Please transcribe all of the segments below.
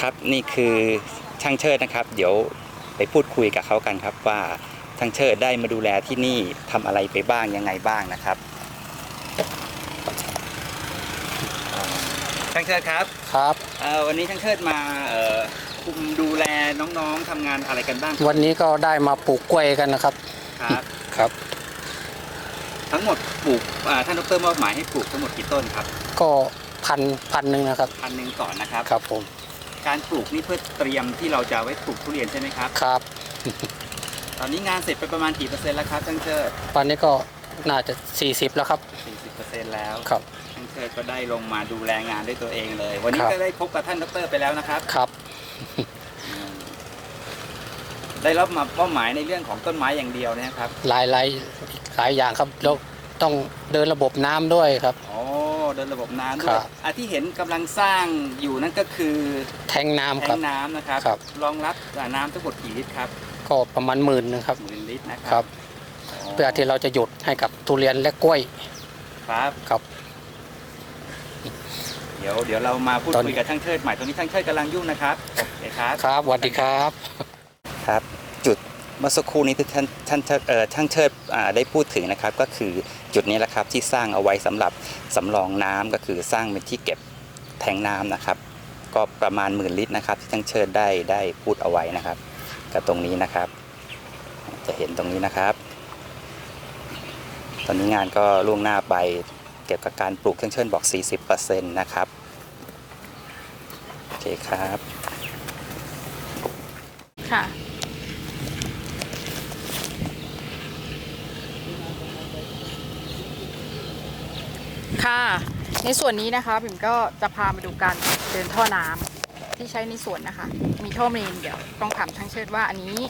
ครับนี่คือช่างเชิดนะครับ เดี๋ยวไปพูดคุยกับเขากันครับว่าช่างเชิดได้มาดูแลที่นี่ทำอะไรไปบ้างยังไงบ้างนะครับช่างเชิดครับครับเอ่อวันนี้ช่างเชิดมาเอ่อคุมดูแลน้องๆทำงานอะไรกันบ้างวันนี้ก็ได้มาปลูกกล้วยกันนะครับครับครับทั้งหมดปลูกอ่าท่านดรมอบหมายให้ปลูกทั้งหมดกี่ต้นครับ ก็พันพันหนึ่งนะครับพันหนึ่งก่อนนะครับครับผม การปลูกนี่เพื่อเตรียมที่เราจะเอาไว้ปลูกทุเรียนใช่ไหมครับ ครับ ตอนนี้งานเสร็จไปประมาณกี่เปอร์เซ็นต์แล้วครับช่างเชิดวันนี้ก็น่าจะ 40 แล้วครับ 40%แล้วครับท่านเชิดก็ได้ลงมาดูแลงานด้วยตัวเองเลย วันนี้ครับ ก็ได้พบกับท่านดรไปแล้วนะครับ ครับ ได้รับมาเป้าหมายในเรื่องของต้นไม้อย่างเดียวนะครับ หลายหลายหลายอย่างครับแล้วต้องเดินระบบน้ำด้วยครับ อ๋อเดินระบบน้ำด้ครัวยบอะที่เห็นกำลังสร้างอยู่นั่นก็คือแทงน้ำแทครับ งน้ำนะครับครับ รองรับน้ำทั้งหมดกี่ลิตรครับก็ประมาณหมื่นนึงครับหมื่นลิตรนะคครัรับเพื่อที่เราจะหยุดให้กับทุเรียนและกล้วยครับ ครับ เดี๋ยวเดี๋ยวเรามาพูดตอน คุยกับช่างเชิดใหม่ตอนนี้ช่างเชิดกำลังยุ่งนะครับโอเคครับ ครับสวัสดีครับ ครับจุด เมื่อสักครู่นี้ที่ท่านท่านเอ่อช่างเชิดได้พูดถึงนะครับ ก็คือจุดนี้แหละครับที่สร้างเอาไว้สำหรับสำรองน้ำก็คือสร้างเป็นที่เก็บแทงน้ำนะครับ ก็ประมาณหมื่นลิตรนะครับ ที่ช่างเชิดได้ได้พูดเอาไว้นะครับก็ตรงนี้นะครับ จะเห็นตรงนี้นะครับ ตอนนี้งานก็ล่วงหน้าไปเกี่ยวกับการปลูกช่างเชิดบอก 40%นะครับโอเคครับค่ะ ค่ะในส่วนนี้นะคะผมก็จะพามาดูการเดินท่อน้ำที่ใช้ในสวนนะคะ มีท่อเมนเดี๋ยวต้องถามช่างเชิดว่าอันนี้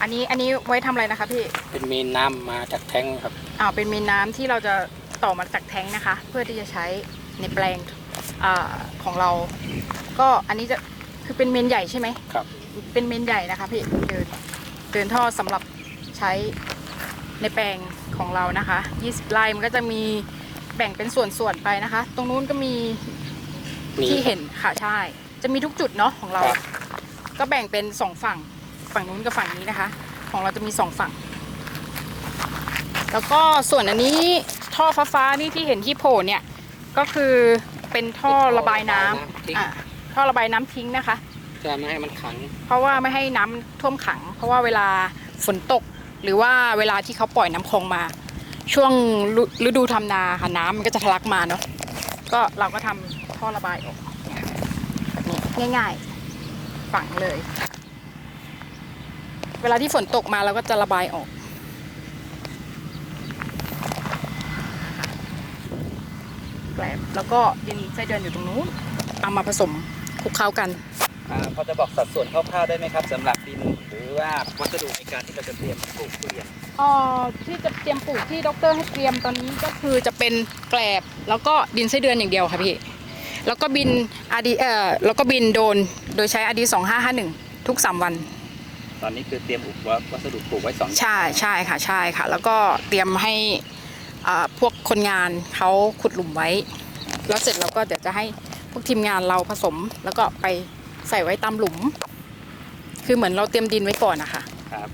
อันนี้อันนี้ไว้ทำอะไรนะคะพี่เป็นมีน้ำมาจากแทงครับอ่าเป็นเมนน้ำที่เราจะต่อมาจากแทงค์นะคะ เพื่อที่จะใช้ในแปลงอาของเรา ก็อันนี้จะคือเป็นเมนใหญ่ใช่ไหมครับ เป็นเมนใหญ่นะคะพี่เดินเดินท่อสำหรับใช้ในแปลงของเรานะคะ 20ไร่มันก็จะมี แบ่งเป็นส่วนๆไปนะคะ ตรงนู้นก็มีมีที่เห็นค่ะใช่ จะมีทุกจุดเนาะของเราครับก็แบ่งเป็นสองฝั่งฝั่งนู้นกับฝั่งนี้นะคะ ของเราจะมีสองฝั่ง แล้วก็ส่วนอันนี้ท่อฟ้าๆนี่ที่เห็นที่โผล่เนี่ยก็คือเป็นท่อระบายน้ำอะท่อระบายน้ำทิ้งนะคะจะไม่ให้มันขัง เพราะว่าไม่ให้น้ำท่วมขัง เพราะว่าเวลาฝนตก หรือว่าเวลาที่เขาปล่อยน้ำคลองมา ช่วงฤฤดูทำนาค่ะน้ำมันก็จะทะลักมาเนาะก็เราก็ทำท่อระบายออกแบบนี้ง่ายๆฝังเลย เวลาที่ฝนตกมาเราก็จะระบายออก แกลบแล้วก็ดินไส้เดือนอยู่ตรงนู้นเอามาผสมคลุกเคล้ากันอ่าพอจะบอกสัดส่วนคร่าวๆได้ไหมครับสำหรับดิน หรือว่าวัสดุในการที่เราจะเตรียมปลูกทุเรียนเอ่อที่จะเตรียมปลูกที่ดรให้เตรียมตอนนี้ก็คือจะเป็นแกลบแล้วก็ดินไส้เดือนอย่างเดียวค่ะพี่ แล้วก็บินอาดีเอ่อแล้วก็บินโดนโดยใช้อาดีสองห้าห้าหนึ่งทุกสามวัน ตอนนี้คือเตรียมอุปกรณ์วัสดุปลูกไว้สองอย่างใช่ใช่ค่ะใช่ค่ะ แล้วก็เตรียมให้อ่าพวกคนงานเขาขุดหลุมไว้ แล้วเสร็จเราก็เดี๋ยวจะให้พวกทีมงานเราผสม แล้วก็ไปใส่ไว้ตามหลุม คือเหมือนเราเตรียมดินไว้ก่อนนะคะ ครับ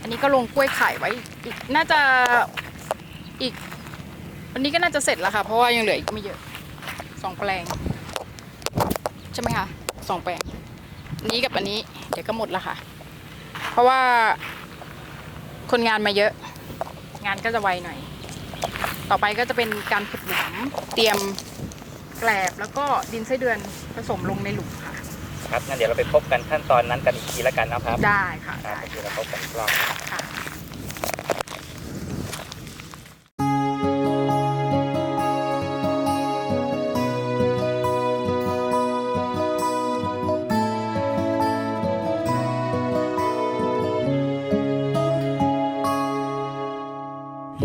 อันนี้ก็ลงกล้วยไข่ไว้อีกน่าจะอีกวันนี้ก็น่าจะเสร็จแล้วค่ะ เพราะว่ายังเหลืออีกไม่เยอะสองแปลง ใช่ไหมคะสองแปลงอันนี้กับอันนี้เดี๋ยวก็หมดแล้วค่ะ เพราะว่าคนงานมาเยอะ งานก็จะไวหน่อย ต่อไปก็จะเป็นการขุดหลุมเตรียมแกลบแล้วก็ดินไส้เดือนผสมลงในหลุมค่ะ ครับงั้นเดี๋ยวเราไปพบกันขั้นตอนนั้นกันอีกทีละกันนะครับได้ค่ะครับได้เดี๋ยวเราพบกันอีกรอบ ค่ะ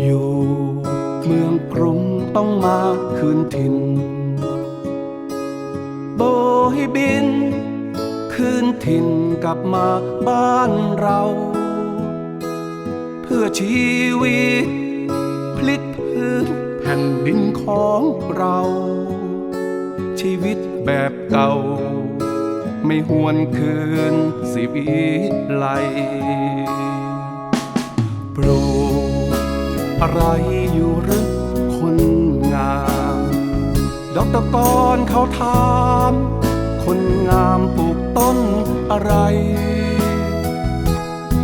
อยู่เมืองกรุงต้องมาคืนถิ่น ถิ่นกลับมาบ้านเรา เพื่อชีวิต พลิกพื้นแผ่นดินของเรา ชีวิตแบบเก่า ไม่หวนคืนสิวิไหลปลูกอะไรอยู่หรือคนงาม ดอกตะกอนเขาถาม คนงามปลูกต้นอะไร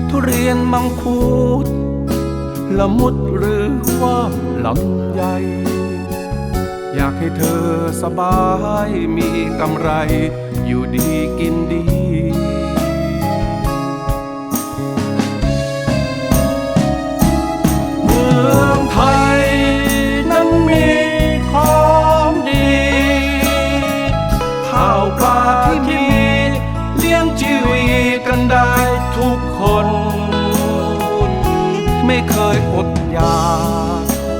ทุเรียนมังคุดละมุดหรือว่าลำไยอยากให้เธอสบายมีกำไร อยู่ดีกินดี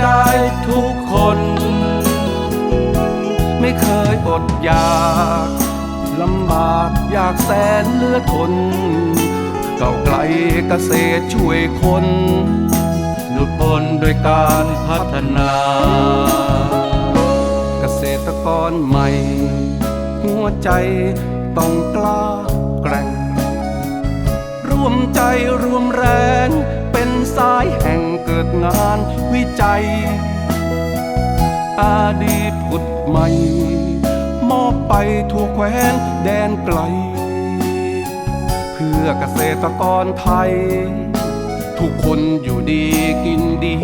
ได้ทุกคน ไม่เคยอดอยากลำบากอยากแสนเลือทนเก่าไกลเกษตรช่วยคนหลุดพ้นด้วยการพัฒนา เกษตรกรใหม่ หัวใจต้องกล้าแกร่งรวมใจรวมแรงเป็น สายแห่งเกิดงานวิจัย อดีตผุดใหม่ มอบไปทั่วแคว้นแดนไกล เพื่อเกษตรกรไทย ทุกคนอยู่ดีกินดี